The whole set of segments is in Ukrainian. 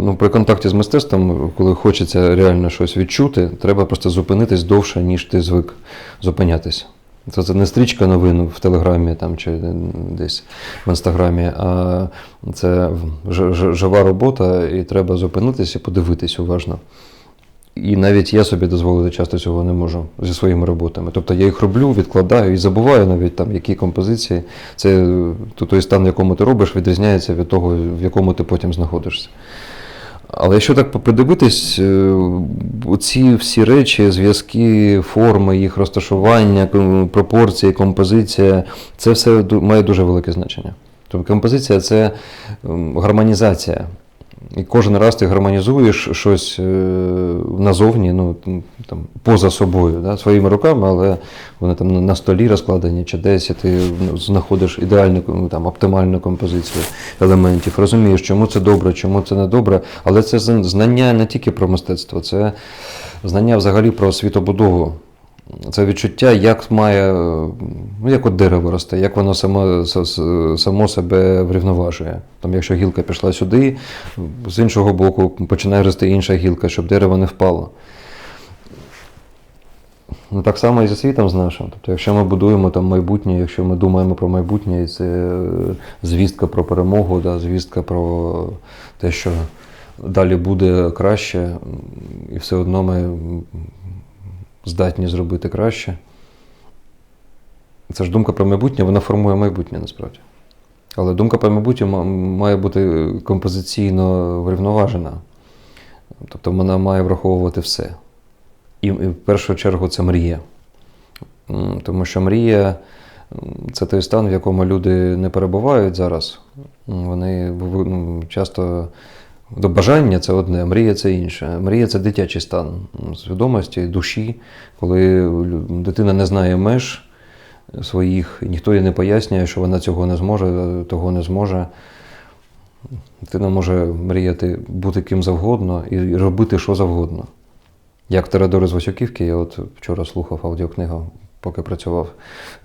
Ну, при контакті з мистецтвом, коли хочеться реально щось відчути, треба просто зупинитись довше, ніж ти звик зупинятися. Це, це не стрічка новин в Телеграмі там, чи десь в інстаграмі, а це жива робота, і треба зупинитися і подивитись уважно. І навіть я собі дозволити часто цього не можу зі своїми роботами. Тобто я їх роблю, відкладаю і забуваю навіть там, які композиції. Це е, то- той стан, в якому ти робиш, відрізняється від того, в якому ти потім знаходишся. Але якщо так попридивитись, е, ці всі речі, зв'язки, форми, їх розташування, пропорції, композиція, це все має дуже велике значення. Тобто композиція це гармонізація. І кожен раз ти гармонізуєш щось е, назовні, ну, там, поза собою, да, своїми руками, але вони там на- столі розкладені чи десь, і ти знаходиш ідеальну, ну, там, оптимальну композицію елементів, розумієш, чому це добре, чому це не добре. Але це знання не тільки про мистецтво, це знання взагалі про світобудову. Це відчуття, як має, ну як от дерево росте, як воно само, само себе врівноважує. Там, якщо гілка пішла сюди, з іншого боку починає рости інша гілка, щоб дерево не впало. Ну, так само і зі світом з нашим. Тобто, якщо ми будуємо там майбутнє, якщо ми думаємо про майбутнє, і це е, звістка про перемогу, да, звістка про те, що далі буде краще, і все одно ми здатні зробити краще. Це ж думка про майбутнє, вона формує майбутнє насправді. Але думка про майбутнє має бути композиційно врівноважена. Тобто вона має враховувати все. І, в першу чергу це мрія. Тому що мрія це той стан, в якому люди не перебувають зараз. Вони ну, часто до бажання це одне, мрія це інше. Мрія це дитячий стан свідомості, душі, коли дитина не знає меж своїх, ніхто їй не пояснює, що вона цього не зможе, того не зможе. Дитина може мріяти бути ким завгодно і робити що завгодно. Як Теодори з Васюківки, я от вчора слухав аудіокнигу, поки працював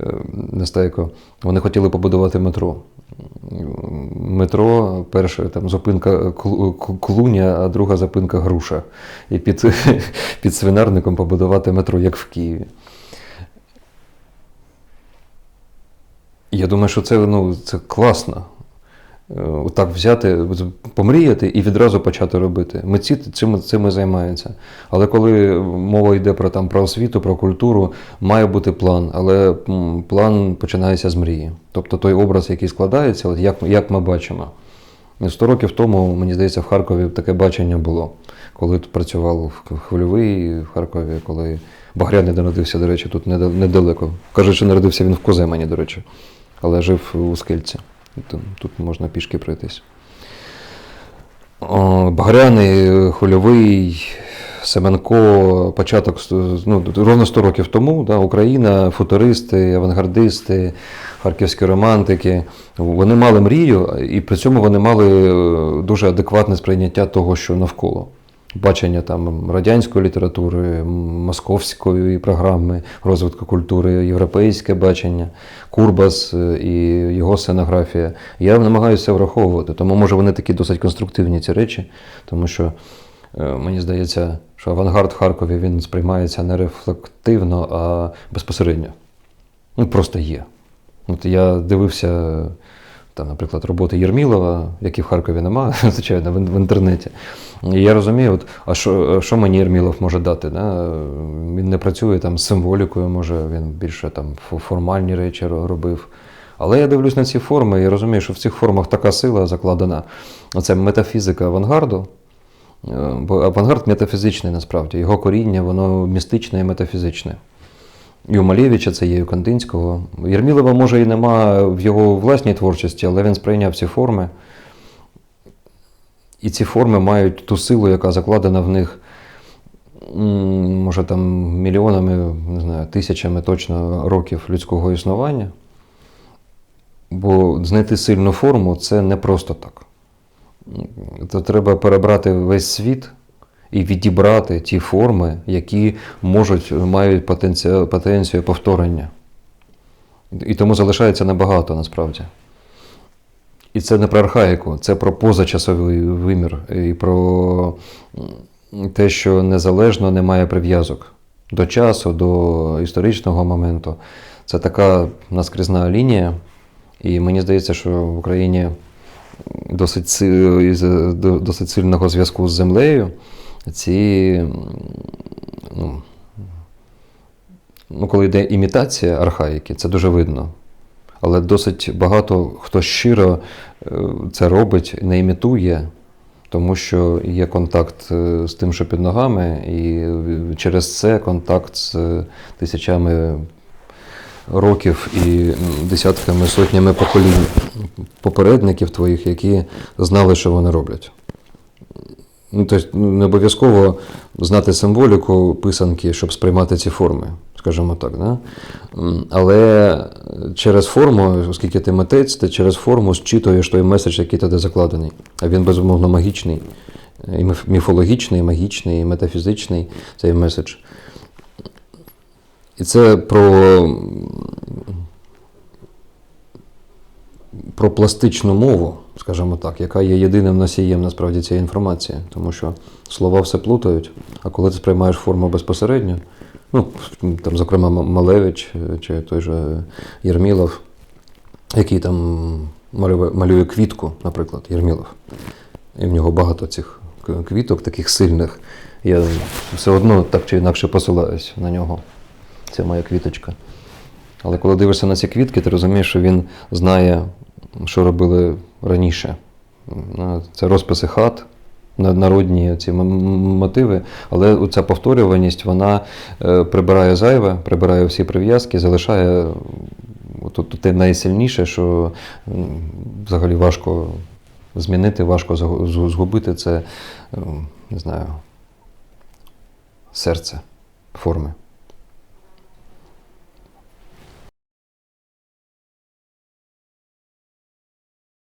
е, нестайко. Вони хотіли побудувати метро. Метро, перша там зупинка Клу- Клу- Клуня, а друга зупинка Груша. І під, під свинарником побудувати метро, як в Києві. Я думаю, що це, ну, це класно. Е, Отак взяти, помріяти і відразу почати робити. Митці цим, цим і займаються. Але коли мова йде про, там, про освіту, про культуру, має бути план. Але план починається з мрії. Тобто той образ, який складається, от як, як ми бачимо. 100 років тому, мені здається, в Харкові таке бачення було, коли тут працював в- хвильовий в Харкові, коли Багряний народився, до речі, тут неда- недалеко. Кажуть, що народився він в Коземані, до речі, але жив у Скельці. Тут, можна пішки пройтись. Багряний, Хвильовий, Семенко, початок ну, ровно 100 років тому, да, Україна, футуристи, авангардисти, харківські романтики. Вони мали мрію, і при цьому вони мали е, дуже адекватне сприйняття того, що навколо. Бачення там радянської літератури, московської програми розвитку культури, європейське бачення, Курбас е, і його сценографія. Я намагаюся враховувати, тому може вони такі досить конструктивні ці речі, тому що е, мені здається, що авангард в Харкові він сприймається не рефлективно, а безпосередньо. Ну, просто є. От я дивився, там, наприклад, роботи Єрмілова, які в Харкові немає, звичайно, в, інтернеті. І я розумію, от, а що, що мені Єрмілов може дати? Да? Він не працює там з символікою, може, він більше там формальні речі робив. Але я дивлюсь на ці форми і розумію, що в цих формах така сила закладена. Оце метафізика авангарду. Е, Бо авангард метафізичний насправді. Його коріння, воно містичне і метафізичне. І у Малєвича це є, і у Кандинського. Єрмілова, може, і нема в його власній творчості, але він сприйняв ці форми. І ці форми мають ту силу, яка закладена в них, може, там мільйонами, не знаю, тисячами точно років людського існування. Бо знайти сильну форму це не просто так. То треба перебрати весь світ і відібрати ті форми, які можуть, мають потенцію, потенцію повторення. І тому залишається небагато насправді. І це не про архаїку, це про позачасовий вимір і про те, що незалежно немає прив'язок до часу, до історичного моменту. Це така наскрізна лінія. І мені здається, що в Україні досить, до- досить сильного зв'язку з землею ці. Ну, ну, коли йде імітація архаїки, це дуже видно. Але досить багато хто щиро е, це робить, не імітує, тому що є контакт е, з тим, що під ногами, і через це контакт з тисячами років і десятками, сотнями поколінь попередників твоїх, які знали, що вони роблять. Ну, тобто не обов'язково знати символіку писанки, щоб сприймати ці форми, скажімо так. Да? Але через форму, оскільки ти митець, ти через форму зчитуєш той меседж, який туди закладений. А він безумовно магічний, і міфологічний, і магічний, і метафізичний цей меседж. І це про, про пластичну мову, скажімо так, яка є єдиним носієм насправді цієї інформації. Тому що слова все плутають, а коли ти сприймаєш форму безпосередньо, ну, там, зокрема, Малевич е, чи той же Єрмілов, який там малює, квітку, наприклад, Єрмілов. І в нього багато цих квіток, таких сильних. Я все одно так чи інакше посилаюсь на нього. Це моя квіточка. Але коли дивишся на ці квітки, ти розумієш, що він знає, що робили раніше. Це розписи хат, народні ці мотиви, але ця повторюваність вона е, прибирає зайве, прибирає всі прив'язки, залишає тут те найсильніше, що взагалі важко змінити, важко згу- згу- згубити це, е, не знаю, серце форми.